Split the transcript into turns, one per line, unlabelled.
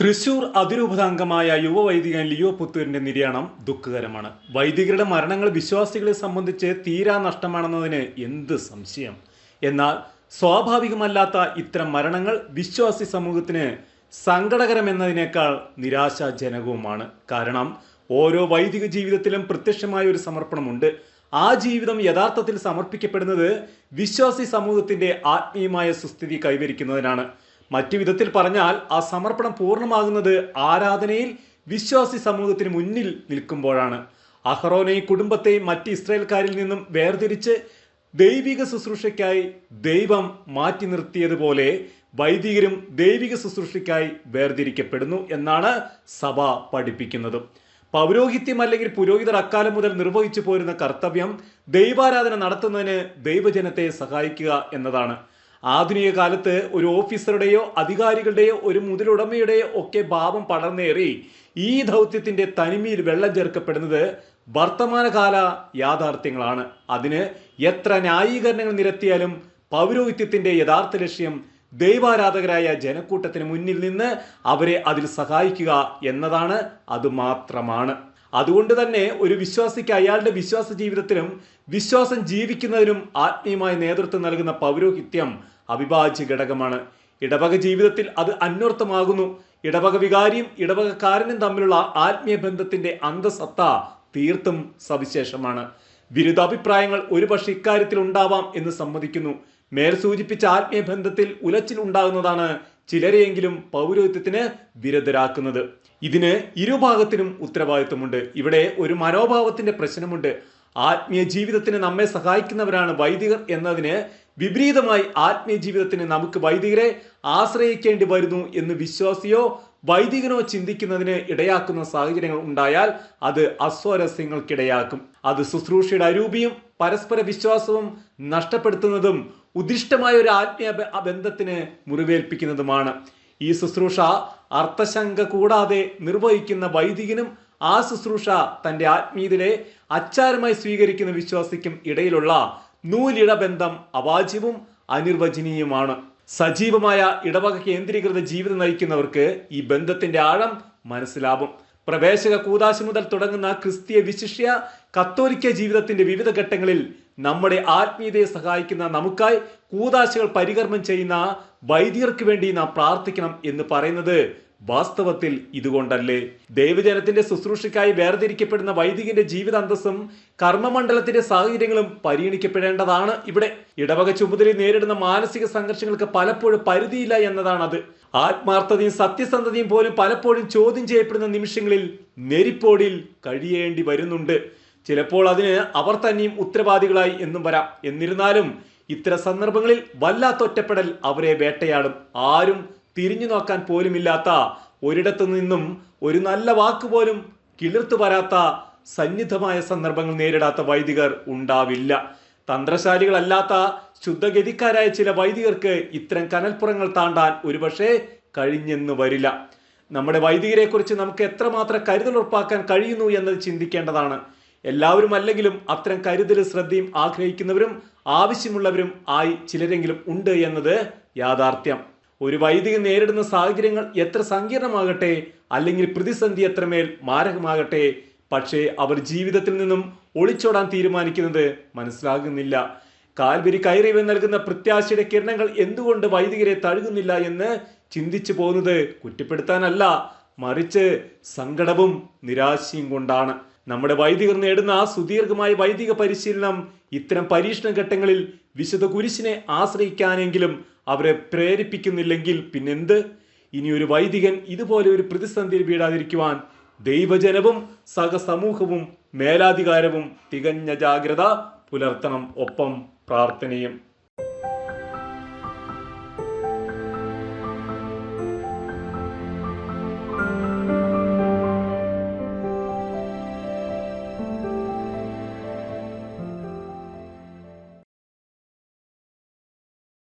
Thrissur അതിരൂപതാംഗമായ യുവവൈദികൻ Leo പുത്തൂരിന്റെ നിര്യാണം ദുഃഖകരമാണ്. വൈദികരുടെ മരണങ്ങൾ വിശ്വാസികളെ സംബന്ധിച്ച് തീരാ നഷ്ടമാണെന്നതിന് എന്ത് സംശയം? എന്നാൽ സ്വാഭാവികമല്ലാത്ത ഇത്തരം മരണങ്ങൾ വിശ്വാസി സമൂഹത്തിന് സങ്കടകരമെന്നതിനേക്കാൾ നിരാശാജനകവുമാണ്. കാരണം ഓരോ വൈദിക ജീവിതത്തിലും പ്രത്യക്ഷമായ ഒരു സമർപ്പണമുണ്ട്. ആ ജീവിതം യഥാർത്ഥത്തിൽ സമർപ്പിക്കപ്പെടുന്നത് വിശ്വാസി സമൂഹത്തിന്റെ ആത്മീയമായ സുസ്ഥിതി കൈവരിക്കുന്നതിനാണ്. മറ്റു വിധത്തിൽ പറഞ്ഞാൽ ആ സമർപ്പണം പൂർണമാകുന്നത് ആരാധനയിൽ വിശ്വാസി സമൂഹത്തിന് മുന്നിൽ നിൽക്കുമ്പോഴാണ്. അഹ്റോനെയും കുടുംബത്തെയും മറ്റ് ഇസ്രയേൽക്കാരിൽ നിന്നും വേർതിരിച്ച് ദൈവിക ശുശ്രൂഷയ്ക്കായി ദൈവം മാറ്റി നിർത്തിയതുപോലെ വൈദികരും ദൈവിക ശുശ്രൂഷയ്ക്കായി വേർതിരിക്കപ്പെടുന്നു എന്നാണ് സഭ പഠിപ്പിക്കുന്നത്. പൗരോഹിത്യം അല്ലെങ്കിൽ പുരോഹിതർ അക്കാലം മുതൽ നിർവഹിച്ചു പോരുന്ന കർത്തവ്യം ദൈവാരാധന നടത്തുന്നതിന് ദൈവജനത്തെ സഹായിക്കുക എന്നതാണ്. ആധുനിക കാലത്ത് ഒരു ഓഫീസറുടെയോ അധികാരികളുടെയോ ഒരു മുതലുടമയുടെയോ ഒക്കെ ഭാവം പടർന്നേറി ഈ ദൗത്യത്തിന്റെ തനിമയിൽ വെള്ളം ചേർക്കപ്പെടുന്നത് വർത്തമാനകാല യാഥാർത്ഥ്യങ്ങളാണ്. അതിന് എത്ര ന്യായീകരണങ്ങൾ നിരത്തിയാലും പൗരോഹിത്യത്തിന്റെ യഥാർത്ഥ ലക്ഷ്യം ദൈവാരാധകരായ ജനക്കൂട്ടത്തിന് മുന്നിൽ നിന്ന് അവരെ അതിൽ സഹായിക്കുക എന്നതാണ്. അത് മാത്രമാണ്. അതുകൊണ്ട് തന്നെ ഒരു വിശ്വാസിക്ക് അയാളുടെ വിശ്വാസ ജീവിതത്തിലും വിശ്വാസം ജീവിക്കുന്നതിനും ആത്മീയമായ നേതൃത്വം നൽകുന്ന പൗരോഹിത്യം അവിഭാജ്യ ഘടകമാണ്. ഇടവക ജീവിതത്തിൽ അത് അന്വർത്ഥമാകുന്നു. ഇടവക വികാരിയും ഇടവകക്കാരനും തമ്മിലുള്ള ആത്മീയ ബന്ധത്തിന്റെ അന്തസത്ത തീർത്തും സവിശേഷമാണ്. വിരുദ്ധാഭിപ്രായങ്ങൾ ഒരുപക്ഷെ ഇക്കാര്യത്തിൽ ഉണ്ടാവാം എന്ന് സമ്മതിക്കുന്നു. മേൽ സൂചിപ്പിച്ച ആത്മീയ ബന്ധത്തിൽ ഉലച്ചിൽ ഉണ്ടാകുന്നതാണ് ചിലരെയെങ്കിലും പൗരോഹിത്യത്തിന് വിരുദ്ധരാക്കുന്നത്. ഇതിന് ഇരുഭാഗത്തിനും ഉത്തരവാദിത്വമുണ്ട്. ഇവിടെ ഒരു മനോഭാവത്തിന്റെ പ്രശ്നമുണ്ട്. ആത്മീയ ജീവിതത്തിന് നമ്മെ സഹായിക്കുന്നവരാണ് വൈദികർ എന്നതിന് വിപരീതമായി ആത്മീയ ജീവിതത്തിന് നമുക്ക് വൈദികരെ ആശ്രയിക്കേണ്ടി വരുന്നു എന്ന് വിശ്വാസിയോ വൈദികനോ ചിന്തിക്കുന്നതിന് ഇടയാക്കുന്ന സാഹചര്യങ്ങൾ ഉണ്ടായാൽ അത് അസ്വാരസ്യങ്ങൾക്കിടയാക്കും. അത് ശുശ്രൂഷയുടെ അരൂപിയും പരസ്പര വിശ്വാസവും നഷ്ടപ്പെടുത്തുന്നതും ഉദിഷ്ടമായ ഒരു ആത്മീയ ബന്ധത്തിന് മുറിവേൽപ്പിക്കുന്നതുമാണ്. ഈ ശുശ്രൂഷ അർത്ഥശങ്ക കൂടാതെ നിർവഹിക്കുന്ന വൈദികനും ആ ശുശ്രൂഷ തന്റെ ആത്മീയതയിലെ അച്ചാരമായി സ്വീകരിക്കുന്ന വിശ്വാസിക്കും ഇടയിലുള്ള നൂലിട ബന്ധം അവാച്യവും അനിർവചനീയമാണ് സജീവമായ ഇടവക കേന്ദ്രീകൃത ജീവിതം നയിക്കുന്നവർക്ക് ഈ ബന്ധത്തിന്റെ ആഴം മനസ്സിലാവും. പ്രവേശക കൂതാശ മുതൽ തുടങ്ങുന്ന ക്രിസ്തീയ വിശിഷ്യ കത്തോലിക്ക ജീവിതത്തിന്റെ വിവിധ ഘട്ടങ്ങളിൽ നമ്മുടെ ആത്മീയതയെ സഹായിക്കുന്ന നമുക്കായി കൂതാശകൾ പരികർമ്മം ചെയ്യുന്ന വൈദികർക്ക് വേണ്ടി നാം പ്രാർത്ഥിക്കണം എന്ന് പറയുന്നത് വാസ്തവത്തിൽ ഇതുകൊണ്ടല്ലേ? ദേവജനത്തിന്റെ ശുശ്രൂഷയ്ക്കായി വേർതിരിക്കപ്പെടുന്ന വൈദികന്റെ ജീവിതാന്തസ്സും കർമ്മമണ്ഡലത്തിന്റെ സാഹചര്യങ്ങളും പരിഗണിക്കപ്പെടേണ്ടതാണ് ഇവിടെ. ഇടവക ചുമതലയിൽ നേരിടുന്ന മാനസിക സംഘർഷങ്ങൾക്ക് പലപ്പോഴും പരിധിയില്ല എന്നതാണ് അത് ആത്മാർത്ഥതയും സത്യസന്ധതയും പോലും പലപ്പോഴും ചോദ്യം ചെയ്യപ്പെടുന്ന നിമിഷങ്ങളിൽ നെരിപ്പോടിൽ കഴിയേണ്ടി വരുന്നുണ്ട്. ചിലപ്പോൾ അതിന് അവർ തന്നെയും ഉത്തരവാദികളായി എന്നും വരാം. എന്നിരുന്നാലും ഇത്തരം സന്ദർഭങ്ങളിൽ വല്ലാത്ത ഒറ്റപ്പെടൽ അവരെ വേട്ടയാടും. ആരും തിരിഞ്ഞു നോക്കാൻ പോലുമില്ലാത്ത ഒരിടത്തു നിന്നും ഒരു നല്ല വാക്ക് പോലും കിളിർത്തു വരാത്ത സന്നിധമായ സന്ദർഭങ്ങൾ നേരിടാത്ത വൈദികർ ഉണ്ടാവില്ല. തന്ത്രശാലികളല്ലാത്ത ശുദ്ധഗതിക്കാരായ ചില വൈദികർക്ക് ഇത്തരം കനൽപ്പുറങ്ങൾ താണ്ടാൻ ഒരുപക്ഷെ കഴിഞ്ഞെന്ന് വരില്ല. നമ്മുടെ വൈദികരെ കുറിച്ച് നമുക്ക് എത്രമാത്രം കരുതൽ ഉറപ്പാക്കാൻ കഴിയുന്നു എന്നത് ചിന്തിക്കേണ്ടതാണ്. എല്ലാവരും അല്ലെങ്കിലും അത്തരം കരുതൽ ശ്രദ്ധയും ആഗ്രഹിക്കുന്നവരും ആവശ്യമുള്ളവരും ആയി ചിലരെങ്കിലും ഉണ്ട് എന്നത് യാഥാർത്ഥ്യം. ഒരു വൈദികൻ നേരിടുന്ന സാഹചര്യങ്ങൾ എത്ര സങ്കീർണമാകട്ടെ അല്ലെങ്കിൽ പ്രതിസന്ധി എത്രമേൽ മാരകമാകട്ടെ പക്ഷേ അവർ ജീവിതത്തിൽ നിന്നും ഒളിച്ചോടാൻ തീരുമാനിക്കുന്നത് മനസ്സിലാകുന്നില്ല. കാൽവരി കയറിവൻ നൽകുന്ന പ്രത്യാശയുടെ കിരണങ്ങൾ എന്തുകൊണ്ട് വൈദികരെ തഴുകുന്നില്ല എന്ന് ചിന്തിച്ചു പോകുന്നത് കുറ്റപ്പെടുത്താനല്ല മറിച്ച് സങ്കടവും നിരാശയും കൊണ്ടാണ്. നമ്മുടെ വൈദികർ നേടുന്ന ആ സുദീർഘമായ വൈദിക പരിശീലനം ഇത്തരം പരീക്ഷണ ഘട്ടങ്ങളിൽ വിശുദ്ധ കുരിശിനെ ആശ്രയിക്കാനെങ്കിലും അവരെ പ്രേരിപ്പിക്കുന്നില്ലെങ്കിൽ പിന്നെന്ത്? ഇനി ഒരു വൈദികൻ ഇതുപോലെ ഒരു പ്രതിസന്ധിയിൽ വീടാതിരിക്കുവാൻ ദൈവജനവും സഹസമൂഹവും മേലാധികാരവും തികഞ്ഞ ജാഗ്രത പുലർത്തണം. ഒപ്പം പ്രാർത്ഥനയും.